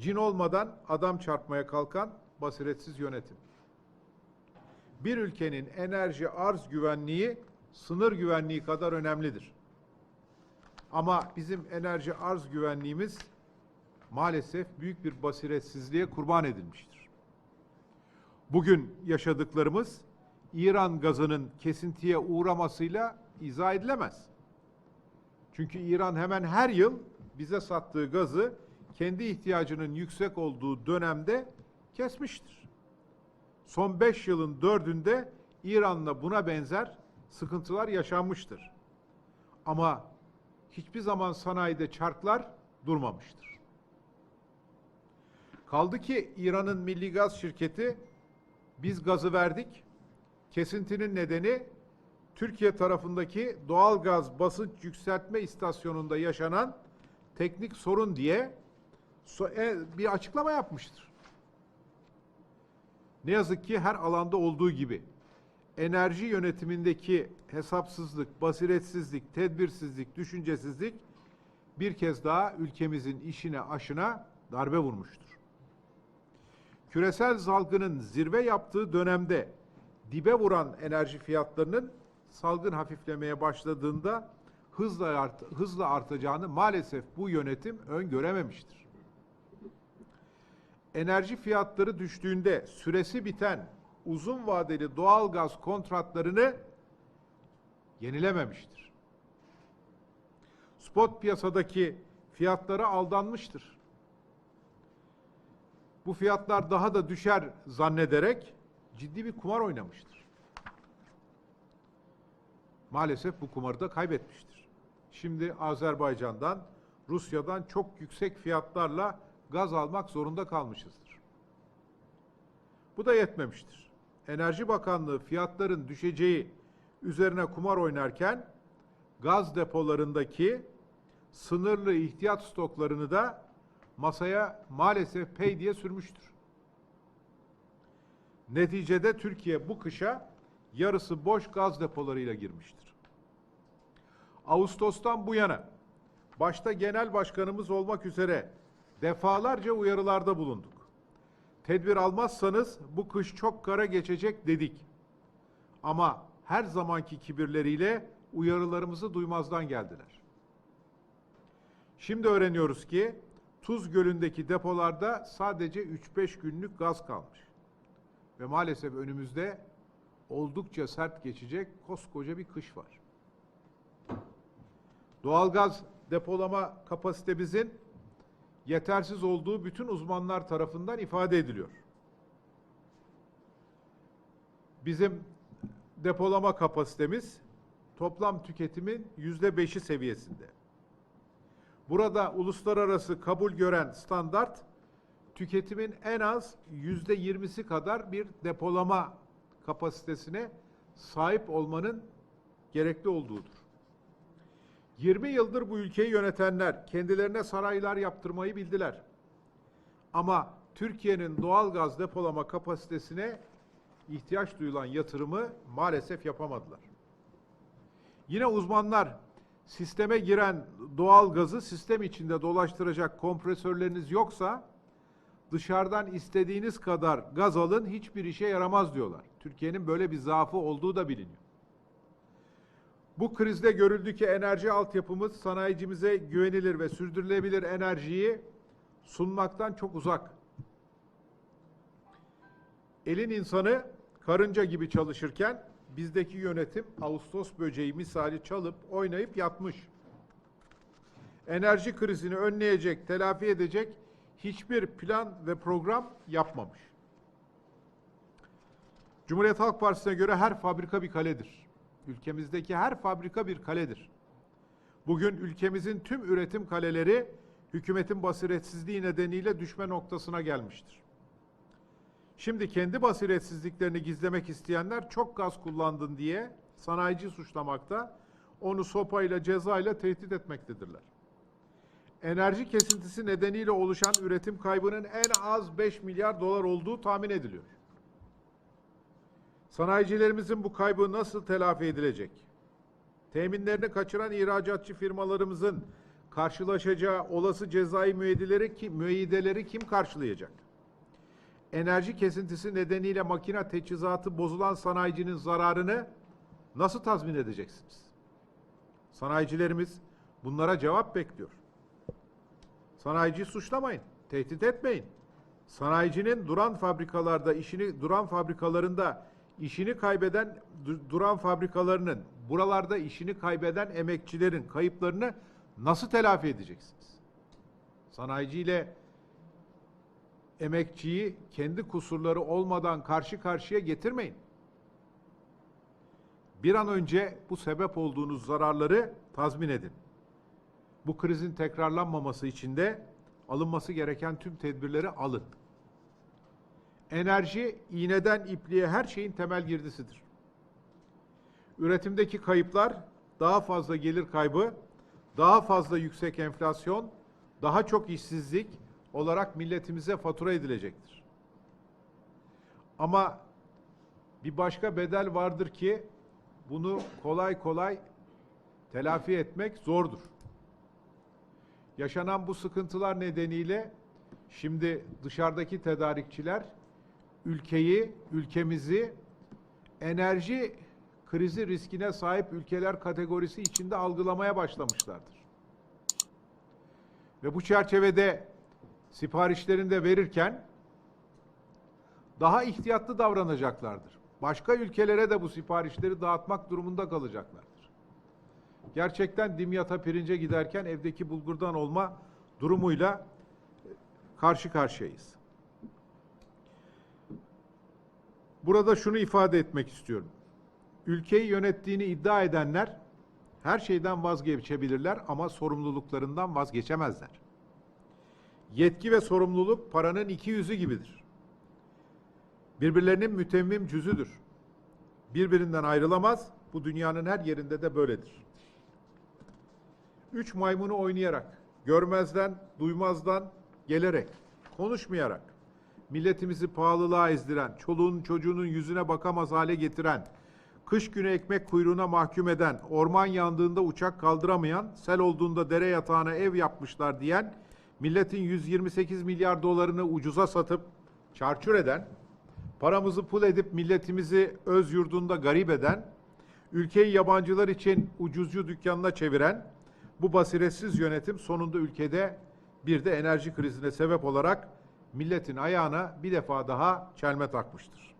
Cin olmadan adam çarpmaya kalkan basiretsiz yönetim. Bir ülkenin enerji arz güvenliği sınır güvenliği kadar önemlidir. Ama bizim enerji arz güvenliğimiz maalesef büyük bir basiretsizliğe kurban edilmiştir. Bugün yaşadıklarımız İran gazının kesintiye uğramasıyla izah edilemez. Çünkü İran hemen her yıl bize sattığı gazı kendi ihtiyacının yüksek olduğu dönemde kesmiştir. Son 5 yılın dördünde İran'la buna benzer sıkıntılar yaşanmıştır. Ama hiçbir zaman sanayide çarklar durmamıştır. Kaldı ki İran'ın milli gaz şirketi biz gazı verdik. Kesintinin nedeni Türkiye tarafındaki doğal gaz basınç yükseltme istasyonunda yaşanan teknik sorun diye bir açıklama yapmıştır. Ne yazık ki her alanda olduğu gibi enerji yönetimindeki hesapsızlık, basiretsizlik, tedbirsizlik, düşüncesizlik bir kez daha ülkemizin işine aşına darbe vurmuştur. Küresel salgının zirve yaptığı dönemde dibe vuran enerji fiyatlarının salgın hafiflemeye başladığında hızla art, hızla artacağını maalesef bu yönetim öngörememiştir. Enerji fiyatları düştüğünde süresi biten uzun vadeli doğal gaz kontratlarını yenilememiştir. Spot piyasadaki fiyatlara aldanmıştır. Bu fiyatlar daha da düşer zannederek ciddi bir kumar oynamıştır. Maalesef bu kumarı da kaybetmiştir. Şimdi Azerbaycan'dan, Rusya'dan çok yüksek fiyatlarla gaz almak zorunda kalmışızdır. Bu da yetmemiştir. Enerji Bakanlığı fiyatların düşeceği üzerine kumar oynarken gaz depolarındaki sınırlı ihtiyat stoklarını da masaya maalesef pey diye sürmüştür. Neticede Türkiye bu kışa yarısı boş gaz depolarıyla girmiştir. Ağustos'tan bu yana başta genel başkanımız olmak üzere defalarca uyarılarda bulunduk. Tedbir almazsanız bu kış çok kara geçecek dedik. Ama her zamanki kibirleriyle uyarılarımızı duymazdan geldiler. Şimdi öğreniyoruz ki Tuz Gölü'ndeki depolarda sadece 3-5 günlük gaz kalmış. Ve maalesef önümüzde oldukça sert geçecek koskoca bir kış var. Doğalgaz depolama kapasitemizin yetersiz olduğu bütün uzmanlar tarafından ifade ediliyor. Bizim depolama kapasitemiz toplam tüketimin yüzde beşi seviyesinde. Burada uluslararası kabul gören standart tüketimin en az yüzde yirmisi kadar bir depolama kapasitesine sahip olmanın gerekli olduğudur. 20 yıldır bu ülkeyi yönetenler kendilerine saraylar yaptırmayı bildiler. Ama Türkiye'nin doğal gaz depolama kapasitesine ihtiyaç duyulan yatırımı maalesef yapamadılar. Yine uzmanlar sisteme giren doğal gazı sistem içinde dolaştıracak kompresörleriniz yoksa dışarıdan istediğiniz kadar gaz alın hiçbir işe yaramaz diyorlar. Türkiye'nin böyle bir zaafı olduğu da biliniyor. Bu krizde görüldü ki enerji altyapımız sanayicimize güvenilir ve sürdürülebilir enerjiyi sunmaktan çok uzak. Elin insanı karınca gibi çalışırken bizdeki yönetim Ağustos böceği misali çalıp oynayıp yatmış. Enerji krizini önleyecek, telafi edecek hiçbir plan ve program yapmamış. Cumhuriyet Halk Partisi'ne göre her fabrika bir kaledir. Ülkemizdeki her fabrika bir kaledir. Bugün ülkemizin tüm üretim kaleleri hükümetin basiretsizliği nedeniyle düşme noktasına gelmiştir. Şimdi kendi basiretsizliklerini gizlemek isteyenler çok gaz kullandın diye sanayici suçlamakta, onu sopayla cezayla tehdit etmektedirler. Enerji kesintisi nedeniyle oluşan üretim kaybının en az 5 milyar dolar olduğu tahmin ediliyor. Sanayicilerimizin bu kaybı nasıl telafi edilecek? Teminlerini kaçıran ihracatçı firmalarımızın karşılaşacağı olası cezai müeyyideleri kim, müeyyideleri kim karşılayacak? Enerji kesintisi nedeniyle makine teçhizatı bozulan sanayicinin zararını nasıl tazmin edeceksiniz? Sanayicilerimiz bunlara cevap bekliyor. Sanayiciyi suçlamayın, tehdit etmeyin. Sanayicinin duran fabrikalarda işini duran fabrikalarında işini kaybeden du- duran fabrikalarının buralarda işini kaybeden emekçilerin kayıplarını nasıl telafi edeceksiniz? Sanayiciyle emekçiyi kendi kusurları olmadan karşı karşıya getirmeyin. Bir an önce bu sebep olduğunuz zararları tazmin edin. Bu krizin tekrarlanmaması için de alınması gereken tüm tedbirleri alın. Enerji iğneden ipliğe her şeyin temel girdisidir. Üretimdeki kayıplar daha fazla gelir kaybı, daha fazla yüksek enflasyon, daha çok işsizlik olarak milletimize fatura edilecektir. Ama bir başka bedel vardır ki bunu kolay kolay telafi etmek zordur. Yaşanan bu sıkıntılar nedeniyle şimdi dışarıdaki tedarikçiler ülkeyi, ülkemizi enerji krizi riskine sahip ülkeler kategorisi içinde algılamaya başlamışlardır. Ve bu çerçevede siparişlerini de verirken daha ihtiyatlı davranacaklardır. Başka ülkelere de bu siparişleri dağıtmak durumunda kalacaklardır. Gerçekten dimyata pirince giderken evdeki bulgurdan olma durumuyla karşı karşıyayız. Burada şunu ifade etmek istiyorum. Ülkeyi yönettiğini iddia edenler her şeyden vazgeçebilirler ama sorumluluklarından vazgeçemezler. Yetki ve sorumluluk paranın iki yüzü gibidir. Birbirlerinin mütemmim cüzüdür. Birbirinden ayrılamaz. Bu dünyanın her yerinde de böyledir. Üç maymunu oynayarak, görmezden, duymazdan gelerek, konuşmayarak, milletimizi pahalılığa ezdiren, çoluğun çocuğunun yüzüne bakamaz hale getiren, kış günü ekmek kuyruğuna mahkum eden, orman yandığında uçak kaldıramayan, sel olduğunda dere yatağına ev yapmışlar diyen, milletin 128 milyar dolarını ucuza satıp çarçur eden, paramızı pul edip milletimizi öz yurdunda garip eden, ülkeyi yabancılar için ucuzcu dükkanına çeviren, bu basiretsiz yönetim sonunda ülkede bir de enerji krizine sebep olarak milletin ayağına bir defa daha çelme takmıştır.